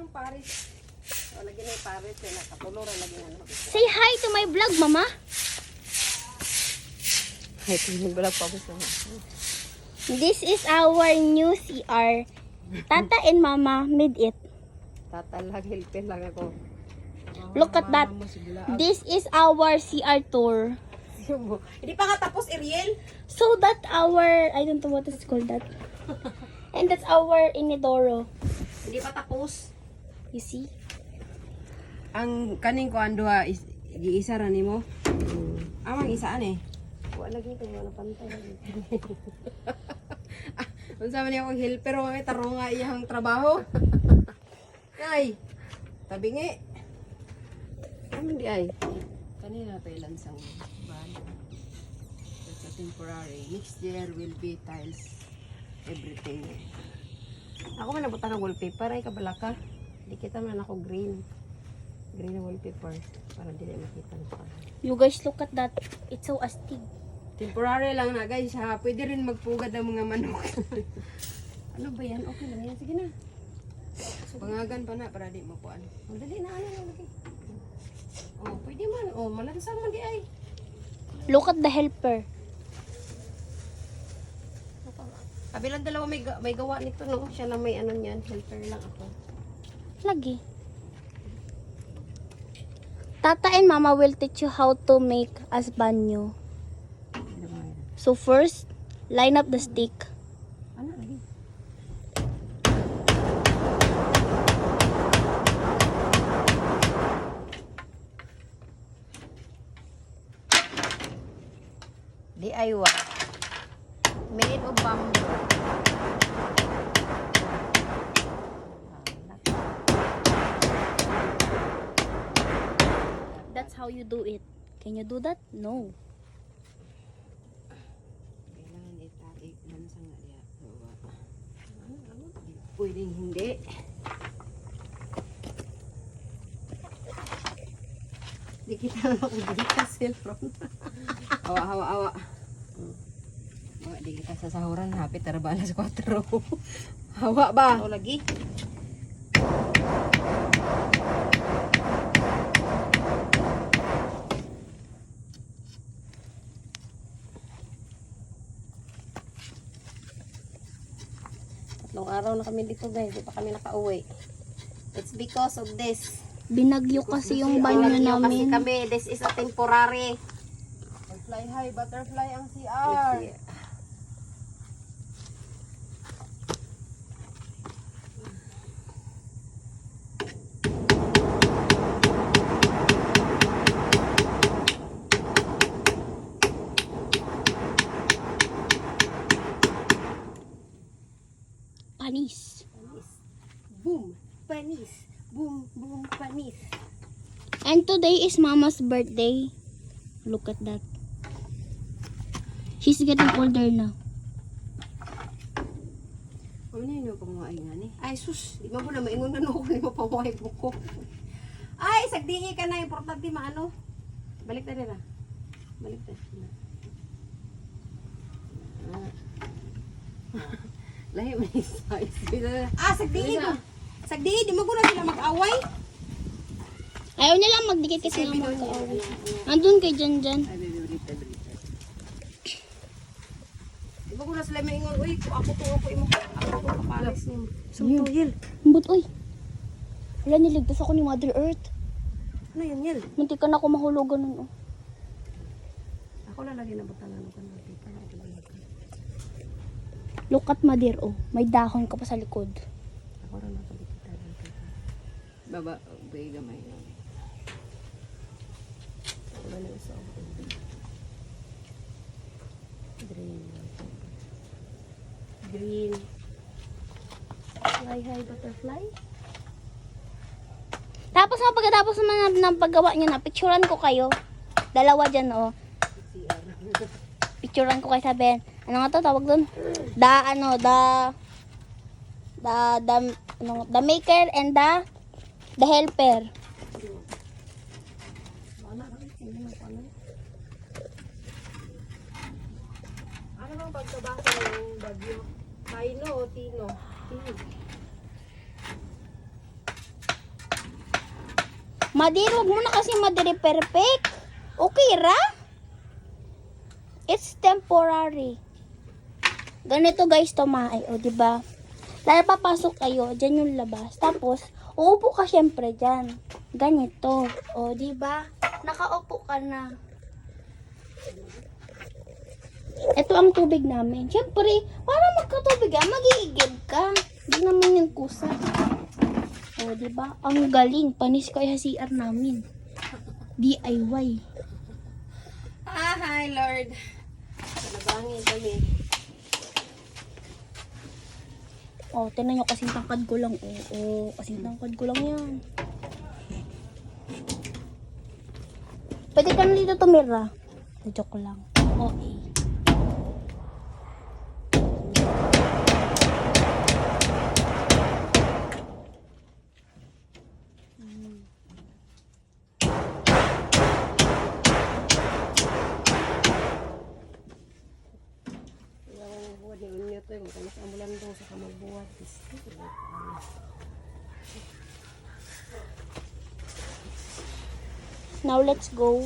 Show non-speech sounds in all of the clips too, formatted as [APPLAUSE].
ang Paris. O, lagi na yung Paris. Yan, nakatulo rin lagi ano. Say hi to my vlog, mama. Ay, tingin ba lang pa gusto This is our new CR. Tata and mama made it. Tatalag, helpin lang ako. Look at that. This is our CR tour. [LAUGHS] Hindi pa nga tapos, Ariel. So that our, I don't know what it's called that. And that's our inidoro. Hindi pa tapos. You see? Ang kaning ko ando ha, is, giisa ra nimo. Amang isaan eh. Wala lagi ko wala pantay ah, [LAUGHS] unsa man ako helper o may taro nga iyang trabaho. [LAUGHS] ay. Tabingi. Ano di ay? Kanina pa ilan sang ban. That's a temporary. Next year will be tiles everything. Ako man nabutan ng wallpaper ay kabalaka. Di kita man ako green. Green na wallpaper para dili makita ng pa. You guys look at that. It's so astig. Temporary lang na guys ha. Pwede rin magpugad ng mga manok. [LAUGHS] ano ba yan? Okay lang yan. Sige na. Pangagan pa na para di mapuan. Oh, dali na ano na lagi. Oh, pwede man. Oh, malansang man di ay. Look at the helper. Kabilang dalawa may, ga- may gawa nito no. Siya lang may ano niyan. Helper lang ako. Lagi. Tata and mama will teach you how to make as banyo. So first, line up the stick. Ano lagi? DIY. Made of bamboo. That's how you do it. Can you do that? No. Kailangan itarik lang sa nga diya. Pwedeng hindi. Di kita na ako di ka cellphone. [LAUGHS] awa, awa, awa. Awa, di kita sa sahuran. Hapit tara ba alas 4. Hawa [LAUGHS] ba? O lagi? Araw na kami dito guys. Di pa kami nakauwi. It's because of this. Binagyo kasi yung banyo Pinagyo Kasi namin. kami, this is a temporary. Fly high, butterfly ang CR. And today is mama's birthday. Look at that. She's getting older now. Ano yun yung pamuhay nga ni? Ay, sus. Di ba po na maingon na ako [LAUGHS] ni mapamuhay po ko. Ay, sagdihi ka na. Importante maano. Balik na rin ah. Balik na. Ah. [LAUGHS] Lahi mo yung size. Ah, sagdihi ko. Sagdihi, di mo ko na sila mag-away. Ayaw niya lang magdikit kasi nga magkaaway. Andun kay Jan Jan. Ay, baby, brita, brita. Di ba ko na sila maingon, uy, kung ako to, ako imo, ako to, kapalas niyo. Sumto, Yel. But oy. Wala niligtas ako ni Mother Earth. Ano yun, Yel? Muntik ka na ako mahulugan nun. Oh. Ako na lagi nabutangan ko ng tita. Look at Mother oh. May dahon ka pa sa likod. Ako rin ng tita. Baba, bay gamay na. Wala na isa ako. Green. Green. Fly high butterfly. Tapos nga pagkatapos naman ng, ng paggawa niya na, picturean ko kayo. Dalawa dyan oh. Picturean ko kayo sabihin. Ano nga to tawag doon? The ano, the the the, ano, the maker and the the helper. Ano ba? Hindi mo pa ano? Pagkabasa ng bagyo? Taino o Tino? Tino. Madir, wag mo kasi madiri perfect. Okay ra? It's temporary. Ganito guys tumaay, o di ba? Dahil papasok kayo, dyan yung labas. Tapos, uupo ka syempre dyan. Ganito. O, di ba? Nakaupo ka na. Ito ang tubig namin. Syempre, para magkatubig ka, mag-iigib ka. Hindi naman yung kusa. O, di ba? Ang galing. Panis kaya CR namin. DIY. Ah, hi Lord. Nabangin kami. Oh, tinan nyo, kasing tangkad ko lang. Oo, oh, kasing tangkad ko lang yan. Pwede ka na dito tumira. Joke lang. Oo, eh. Yung buwan ni Unyo to, yung matalas amulan doon sa kamagbuhat. Now, let's go.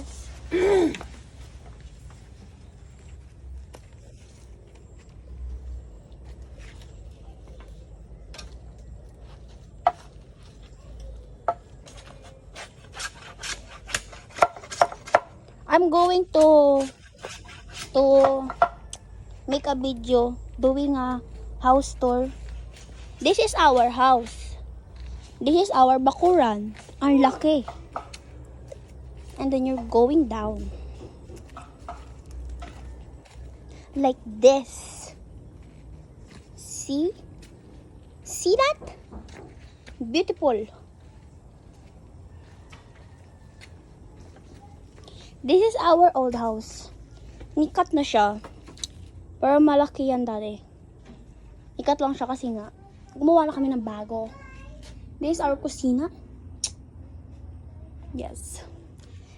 I'm going to to make a video doing a house tour. This is our house. This is our bakuran. Ang laki. And then you're going down. Like this. See? See that? Beautiful. This is our old house. Nikat na siya. Pero malaki yan dati. Ikat lang siya kasi nga. Gumawa na kami ng bago. This is our kusina. Yes.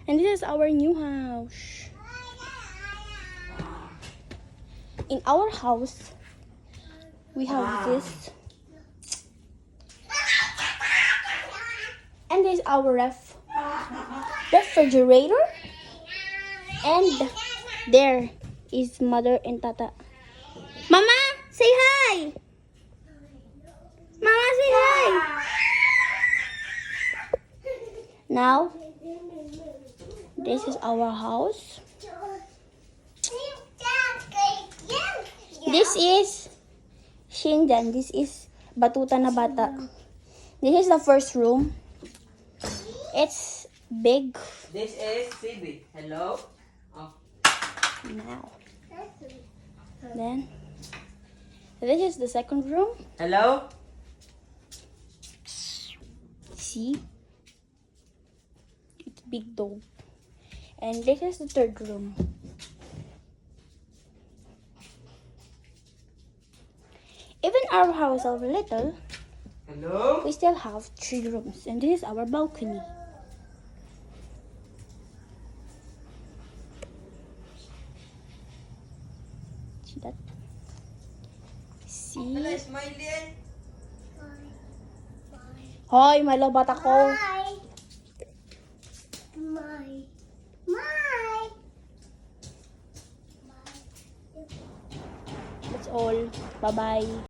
And this is our new house. In our house, we have this. And this is our ref refrigerator. And there is mother and tata. Mama, say hi. Mama, say hi. Now, this is our house. This is Shingdan. This is Batuta na Bata. This is the first room. It's big This is Phoebe. Hello? Now. Then, this is the second room. Hello? See? It's big though. And this is the third room. Even our house are little, Hello? we still have three rooms. And this is our balcony. See? Smiley. Hoy, may lobat ako. That's all. Bye-bye.